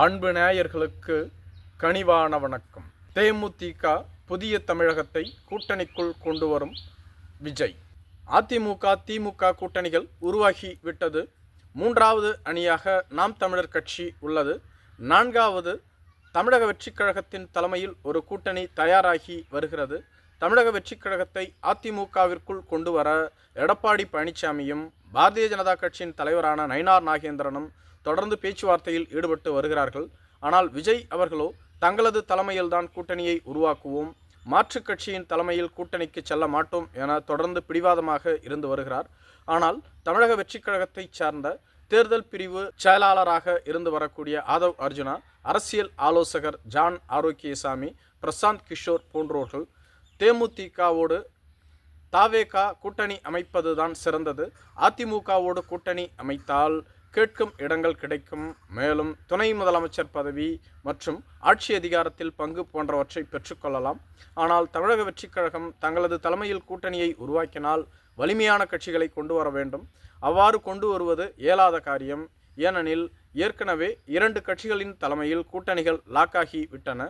அன்பு நேயர்களுக்கு கனிவான வணக்கம். தேமுதிக புதிய தமிழகத்தை கூட்டணிக்குள் கொண்டு வரும் விஜய். அதிமுக திமுக கூட்டணிகள் உருவாகி விட்டது. மூன்றாவது அணியாக நாம் தமிழர் கட்சி உள்ளது. நான்காவது தமிழக வெற்றிக் கழகத்தின் தலைமையில் ஒரு கூட்டணி தயாராகி வருகிறது. தமிழக வெற்றிக் கழகத்தை அதிமுகவிற்குள் கொண்டு வர எடப்பாடி பழனிசாமியும் பாரதிய ஜனதா கட்சியின் தலைவரான நயினார் நாகேந்திரனும் தொடர்ந்து பேச்சுவார்த்தையில் ஈடுபட்டு வருகிறார்கள். ஆனால் விஜய் அவர்களோ தங்களது தலைமையில்தான் கூட்டணியை உருவாக்குவோம். மாற்றுக் கட்சியின் தலைமையில் கூட்டணிக்கு செல்ல மாட்டோம் என தொடர்ந்து பிடிவாதமாக இருந்து வருகிறார். ஆனால் தமிழக வெற்றிக் கழகத்தைச் சார்ந்த தேர்தல் பிரிவு செயலாளராக இருந்து வரக்கூடிய ஆதவ் அர்ஜுனா அரசியல் ஆலோசகர் ஜான் ஆரோக்கியசாமி பிரசாந்த் கிஷோர் போன்றோர்கள் தேமுதிகவோடு தாவேகா கூட்டணி அமைப்பதுதான் சிறந்தது. அதிமுகவோடு கூட்டணி அமைத்தால் கேட்கும் இடங்கள் கிடைக்கும். மேலும் துணை முதலமைச்சர் பதவி மற்றும் ஆட்சி அதிகாரத்தில் பங்கு போன்றவற்றை பெற்றுக்கொள்ளலாம் ஆனால் தமிழக வெற்றிக் கழகம் தங்களது தலைமையில் கூட்டணியை உருவாக்கினால் வலிமையான கட்சிகளை கொண்டு வர வேண்டும். அவ்வாறு கொண்டு வருவது இயலாத காரியம். ஏனெனில் ஏற்கனவே இரண்டு கட்சிகளின் தலைமையில் கூட்டணிகள் லாக்காகி விட்டன.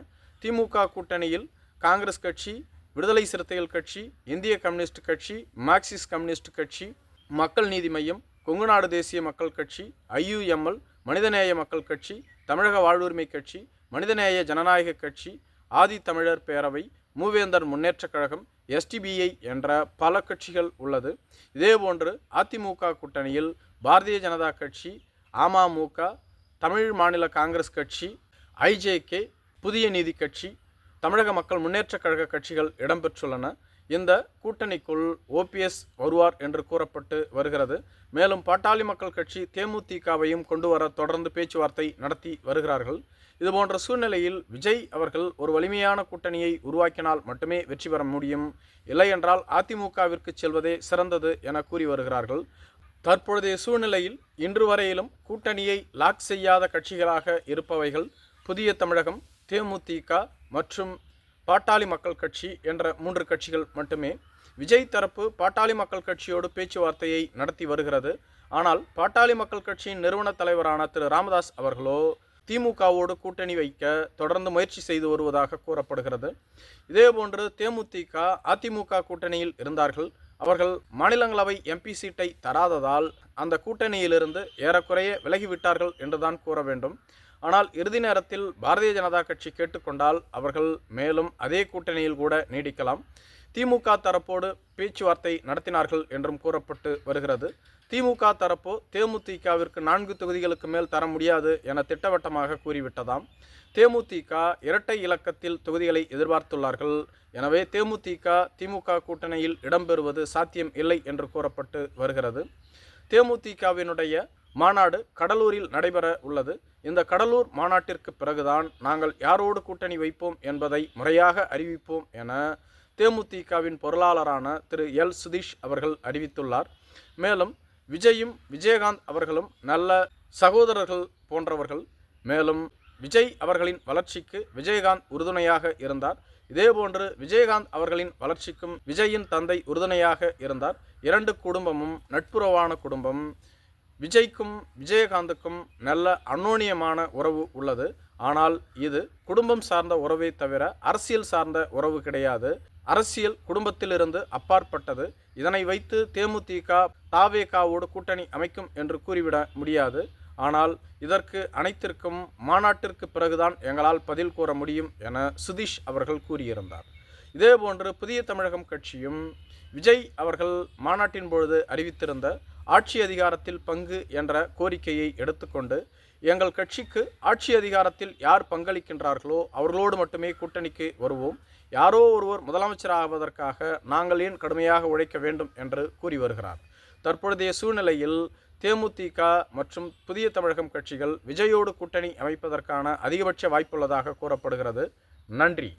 திமுக கூட்டணியில் காங்கிரஸ் கட்சி விடுதலை சிறுத்தைகள் கட்சி இந்திய கம்யூனிஸ்ட் கட்சி மார்க்சிஸ்ட் கம்யூனிஸ்ட் கட்சி மக்கள் நீதி மையம் கொங்குநாடு தேசிய மக்கள் கட்சி ஐயுஎம்எல் மனிதநேய மக்கள் கட்சி தமிழக வாழ்வுரிமை கட்சி மனிதநேய ஜனநாயக கட்சி ஆதி தமிழர் பேரவை மூவேந்தர் முன்னேற்றக் கழகம் எஸ்டிபிஐ என்ற பல கட்சிகள் உள்ளது. இதேபோன்று அதிமுக கூட்டணியில் பாரதிய ஜனதா கட்சி அமமுக தமிழ் மாநில காங்கிரஸ் கட்சி ஐஜேகே புதிய நீதி கட்சி தமிழக மக்கள் முன்னேற்றக் கழக கட்சிகள் இடம்பெற்றுள்ளன. இந்த கூட்டணிக்குள் ஓபிஎஸ் வருவார் என்று கூறப்பட்டு வருகிறது. மேலும் பாட்டாளி மக்கள் கட்சி தேமுதிகவையும் கொண்டு வர தொடர்ந்து பேச்சுவார்த்தை நடத்தி வருகிறார்கள். இதுபோன்ற சூழ்நிலையில் விஜய் அவர்கள் ஒரு வலிமையான கூட்டணியை உருவாக்கினால் மட்டுமே வெற்றி பெற முடியும். இல்லையென்றால் அதிமுகவிற்கு செல்வதே சிறந்தது என கூறி வருகிறார்கள். தற்பொழுதைய சூழ்நிலையில் இன்று வரையிலும் கூட்டணியை லாக் செய்யாத கட்சிகளாக இருப்பவைகள் புதிய தமிழகம் தேமுதிக மற்றும் பாட்டாளி மக்கள் கட்சி என்ற மூன்று கட்சிகள் மட்டுமே விஜய் தரப்பு பாட்டாளி மக்கள் கட்சியோடு பேச்சுவார்த்தையை நடத்தி வருகிறது. ஆனால் பாட்டாளி மக்கள் கட்சியின் நிறுவன தலைவரான திரு ராமதாஸ் அவர்களோ திமுகவோடு கூட்டணி வைக்க தொடர்ந்து முயற்சி செய்து வருவதாக கூறப்படுகிறது. இதேபோன்று தேமுதிக அதிமுக கூட்டணியில் இருந்தார்கள். அவர்கள் மாநிலங்களவை எம்பி சீட்டை தராததால் அந்த கூட்டணியிலிருந்து ஏறக்குறைய விலகிவிட்டார்கள் என்றுதான் கூற வேண்டும். ஆனால் இறுதி நேரத்தில் பாரதிய ஜனதா கட்சி கேட்டுக்கொண்டால் அவர்கள் மேலும் அதே கூட்டணியில் கூட நீடிக்கலாம். திமுக தரப்போடு பேச்சுவார்த்தை நடத்தினார்கள் என்றும் கூறப்பட்டு வருகிறது. திமுக தரப்போ தேமுதிகவிற்கு நான்கு தொகுதிகளுக்கு மேல் தர முடியாது என திட்டவட்டமாக கூறிவிட்டதாம். தேமுதிக இரட்டை இலக்கத்தில் தொகுதிகளை எதிர்பார்த்துள்ளார்கள். எனவே தேமுதிக திமுக கூட்டணியில் இடம்பெறுவது சாத்தியம் இல்லை என்று கூறப்பட்டு வருகிறது. தேமுதிகவினுடைய மாநாடு கடலூரில் நடைபெற உள்ளது. இந்த கடலூர் மாநாட்டிற்கு பிறகுதான் நாங்கள் யாரோடு கூட்டணி வைப்போம் என்பதை முறையாக அறிவிப்போம் என தேமுதிகவின் பொருளாளரான திரு. எல். சுதீஷ் அவர்கள் அறிவித்துள்ளார். மேலும் விஜயும் விஜயகாந்த் அவர்களும் நல்ல சகோதரர்கள் போன்றவர்கள். மேலும் விஜய் அவர்களின் வளர்ச்சிக்கு விஜயகாந்த் உறுதுணையாக இருந்தார். இதேபோன்று விஜயகாந்த் அவர்களின் வளர்ச்சிக்கும் விஜயின் தந்தை உறுதுணையாக இருந்தார். இரண்டு குடும்பமும் நட்புறவான குடும்பம் விஜய்க்கும் விஜயகாந்துக்கும் நல்ல அன்னோனியமான உறவு உள்ளது. ஆனால் இது குடும்பம் சார்ந்த உறவை தவிர அரசியல் சார்ந்த உறவு கிடையாது. அரசியல் குடும்பத்திலிருந்து அப்பாற்பட்டது. இதனை வைத்து தேமுதிக தாவேகாவோடு கூட்டணி அமைக்கும் என்று கூறிவிட முடியாது. ஆனால் இதற்கு அனைத்திற்கும் மாநாட்டிற்கு பிறகுதான் எங்களால் பதில் கூற முடியும் என சுதீஷ் அவர்கள் கூறியிருந்தார். இதேபோன்று புதிய தமிழகம் கட்சியும் விஜய் அவர்கள் மாநாட்டின் பொழுது அறிவித்திருந்த ஆட்சி அதிகாரத்தில் பங்கு என்ற கோரிக்கையை எடுத்துக்கொண்டு எங்கள் கட்சிக்கு ஆட்சி அதிகாரத்தில் யார் பங்களிக்கின்றார்களோ அவர்களோடு மட்டுமே கூட்டணிக்கு வருவோம். யாரோ ஒருவர் முதலமைச்சர் ஆவதற்காக நாங்கள் ஏன் கடுமையாக உழைக்க வேண்டும் என்று கூறி வருகிறார். தற்பொழுதைய சூழ்நிலையில் தேமுதிக மற்றும் புதிய தமிழகம் கட்சிகள் விஜயோடு கூட்டணி அமைப்பதற்கான அதிகபட்ச வாய்ப்புள்ளதாக கூறப்படுகிறது. நன்றி.